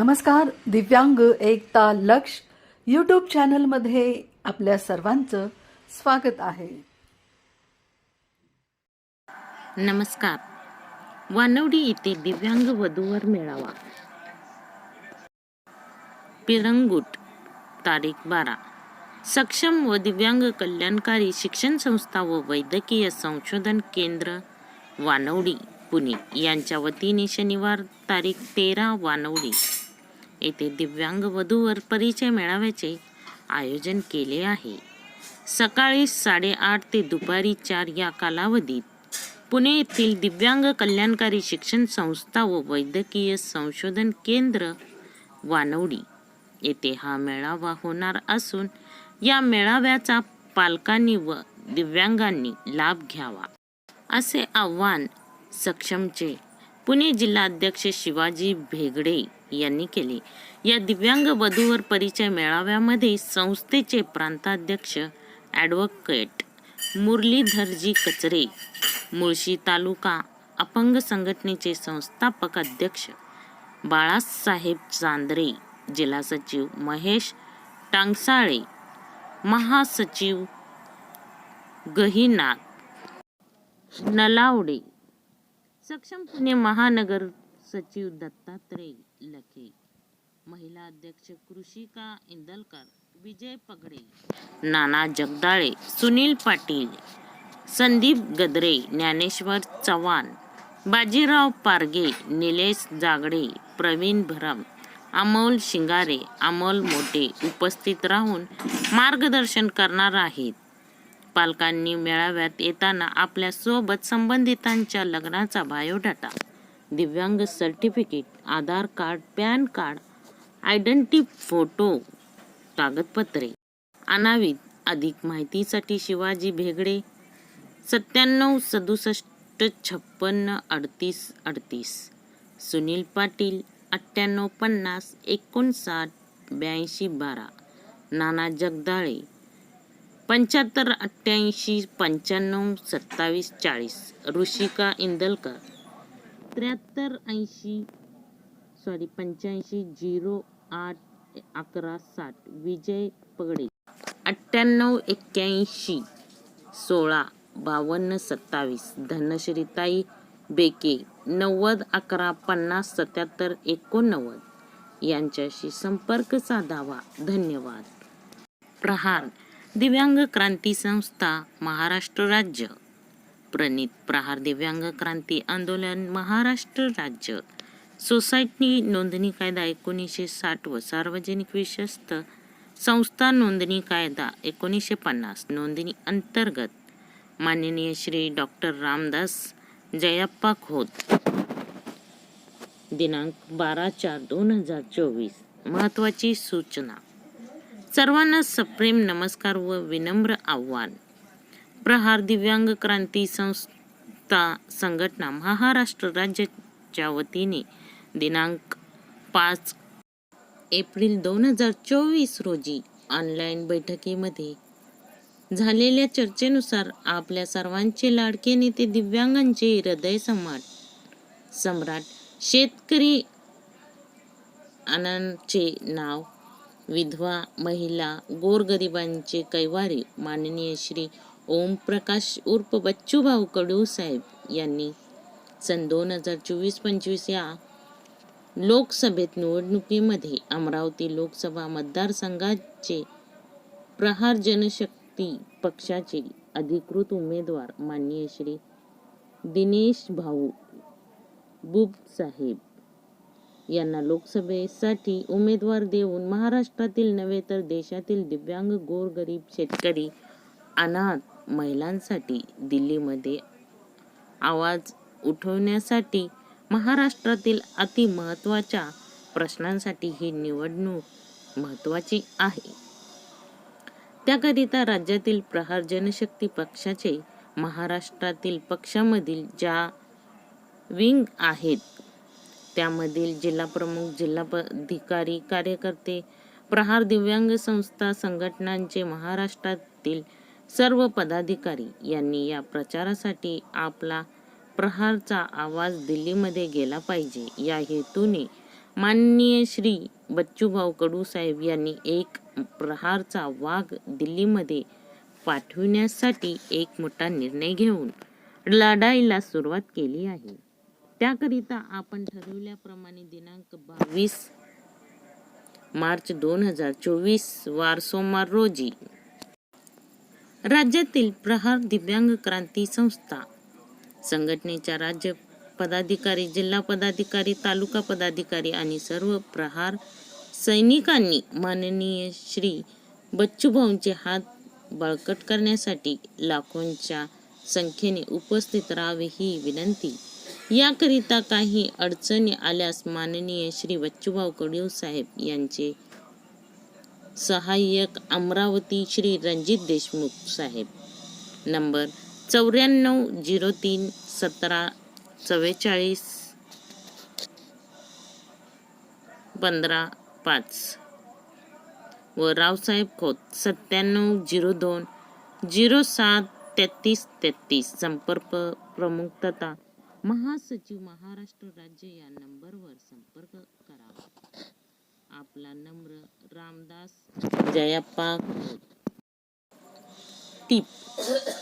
नमस्कार दिव्यांग एकता लक्ष यूट्यूब चॅनलमध्ये आपल्या सर्वांचं स्वागत आहे. नमस्कार. वानवडी येथे दिव्यांग वधूवर मेळावा. पिरंगुट तारीख बारा. सक्षम व दिव्यांग कल्याणकारी शिक्षण संस्था व वैद्यकीय संशोधन केंद्र वानवडी पुणे. यांच्या वतीने शनिवार तारीख तेरा वानवडी. येथे दिव्यांग वधूवर परिचय मेळाव्याचे आयोजन केले आहे. सकाळी साडेआठ ते दुपारी चार या कालावधीत पुणे येथील दिव्यांग कल्याणकारी शिक्षण संस्था व वैद्यकीय संशोधन केंद्र वानवडी येथे हा मेळावा होणार असून या मेळाव्याचा पालकांनी व दिव्यांगांनी लाभ घ्यावा असे आव्हान सक्षमचे पुणे जिल्हाध्यक्ष शिवाजी भेगडे यांनी केले. या दिव्यांग वधूवर परिचय मेळाव्यामध्ये संस्थेचे प्रांताध्यक्ष ॲडव्होकेट मुरलीधरजी कचरे मुळशी तालुका अपंग संघटनेचे संस्थापक अध्यक्ष बाळासाहेब चांद्रे जिल्हा सचिव महेश टांगसाळे महासचिव गहिनाथ नलावडे सक्षम पुणे महानगर सचिव दत्तात्रय लखे महिला अध्यक्ष कृषिका इंदलकर विजय पगडे नाना जगदाळे सुनील पाटील संदीप गदरे ज्ञानेश्वर चव्हाण बाजीराव पारगे निलेश जागडे प्रवीण भरम अमोल शिंगारे अमोल मोठे उपस्थित राहून मार्गदर्शन करणार आहेत. पालकांनी मेळाव्यात येताना आपल्यासोबत संबंधितांच्या लग्नाचा बायोडाटा दिव्यांग certificate Aadhaar card PAN card identity photo कागदपत्रे. अनावित अधिक माहितीसाठी शिवाजी भेगडे सत्त्याण्णव सदुसष्ट छप्पन्न अडतीस अडतीस. सुनील पाटील अठ्ठ्याण्णव पन्नास एकोणसाठ ब्याऐंशी बारा. नाना जगदाळे पंच्याहत्तर अठ्ठ्याऐंशी पंच्याण्णव सत्तावीस चाळीस. ऋषिका इंदलकर त्र्याहत्तर ऐंशी सॉरी पंच्याऐंशी झिरो आठ अकरा साठ विजय पगडे. अठ्ठ्याण्णव एक्क्याऐंशी सोळा बावन्न सत्तावीस धनश्रीताई बेके नव्वद अकरा पन्नास सत्याहत्तर एकोणनव्वद. यांच्याशी संपर्क साधावा धन्यवाद. प्रहार. दिव्यांग क्रांती संस्था महाराष्ट्र राज्य. प्रणित प्रहार दिव्यांग क्रांती आंदोलन महाराष्ट्र राज्य. सोसायटी नोंदणी कायदा एकोणीसशे साठ व सार्वजनिक विश्वस्त संस्था नोंदणी कायदा एकोणीसशे पन्नास नोंदणी अंतर्गत माननीय श्री डॉक्टर रामदास जयाप्पा खोत. दिनांक बारा चार दोन हजार चोवीस. महत्त्वाची सूचना. सर्वांना सप्रेम नमस्कार व विनम्र आव्हान. प्रहार दिव्यांग क्रांती संस्था संघटना महाराष्ट्र राज्याच्या वतीने दिनांक पाच एप्रिल दोन हजार चोवीस रोजी ऑनलाईन बैठकीमध्ये झालेल्या चर्चेनुसार आपल्या सर्वांचे लाडके नेते दिव्यांगांचे हृदय सम्राट सम्राट शेतकरी आनंदचे नाव विधवा महिला गोरगरिबांचे कैवारी माननीय श्री ओमप्रकाश उर्फ बच्चूभाऊ कडू साहेब यांनी सन दोन हजार चोवीस पंचवीस या लोकसभेत निवडणुकीमध्ये अमरावती लोकसभा मतदारसंघाचे प्रहार जनशक्ती पक्षाचे अधिकृत उमेदवार माननीय श्री दिनेश भाऊ बुब साहेब यांना लोकसभेसाठी उमेदवार देऊन महाराष्ट्रातील नव्हे तर देशातील दिव्यांग गोरगरीब शेतकरी अनाथ महिलांसाठी दिल्लीमध्ये आवाज उठवण्यासाठी महाराष्ट्रातील अति महत्त्वाच्या प्रश्नांसाठी ही निवडणूक महत्त्वाची आहे. त्याकरिता राज्यातील प्रहार जनशक्ती पक्षाचे महाराष्ट्रातील पक्षामधील ज्या विंग आहेत त्यामधील जिल्हा प्रमुख कार्यकर्ते प्रहार दिव्यांग संस्था संघटनांचे महाराष्ट्रातील सर्व पदाधिकारी यांनी या प्रचारासाठी आपला प्रहारचा आवाज दिल्लीमध्ये गेला पाहिजे. या हेतूने माननीय श्री बच्चूभाऊ कडू साहेब यांनी एक प्रहारचा वाघ दिल्लीमध्ये पाठविण्यासाठी एक मोठा निर्णय घेऊन लढाईला सुरुवात केली आहे. त्याकरिता आपण ठरवल्याप्रमाणे दिनांक बावीस मार्च दोन हजार चोवीस वार सोमवार रोजी राज्यातील प्रहार दिव्यांग क्रांती संस्था. संघटनेच्या राज्य पदाधिकारी जिल्हा पदाधिकारी तालुका पदाधिकारी आणि सर्व प्रहार सैनिकांनी माननीय श्री बच्चूभाऊंचे हात बळकट करण्यासाठी लाखोंच्या संख्येने उपस्थित राहावे ही विनंती. याकरिता काही अडचणी आल्यास माननीय श्री बच्चूभाऊ कडू साहेब यांचे सहाय्यक अमरावती श्री रणजित देशमुख साहेब. नंबर चौऱ्याण्णव झिरो तीन सतरा चव्वेचाळीस पंधरा पाच. व रावसाहेब खोत सत्त्याण्णव झिरो दोन झिरो सात तेहतीस तेहतीस. संपर्क प्रमुख तथा महासचिव महाराष्ट्र राज्य या नंबरवर संपर्क करा. आपला नम्र रामदास जयाप्पा. टीप.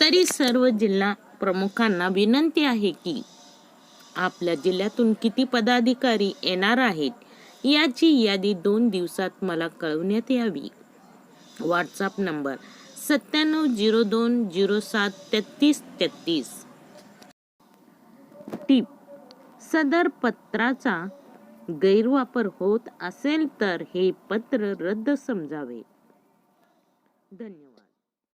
तरी सर्व जिल्हा प्रमुखांना विनंती आहे की आपल्या जिल्ह्यातून किती पदाधिकारी येणार आहेत याची यादी दोन दिवसात मला कळवण्यात यावी. व्हॉट्सअप नंबर सत्त्याण्णव झिरो दोन झिरो सात तेहतीस तेहतीस. टीप. सदर पत्राचा गैरवापर होत असेल तर हे पत्र रद्द समजावे. धन्यवाद.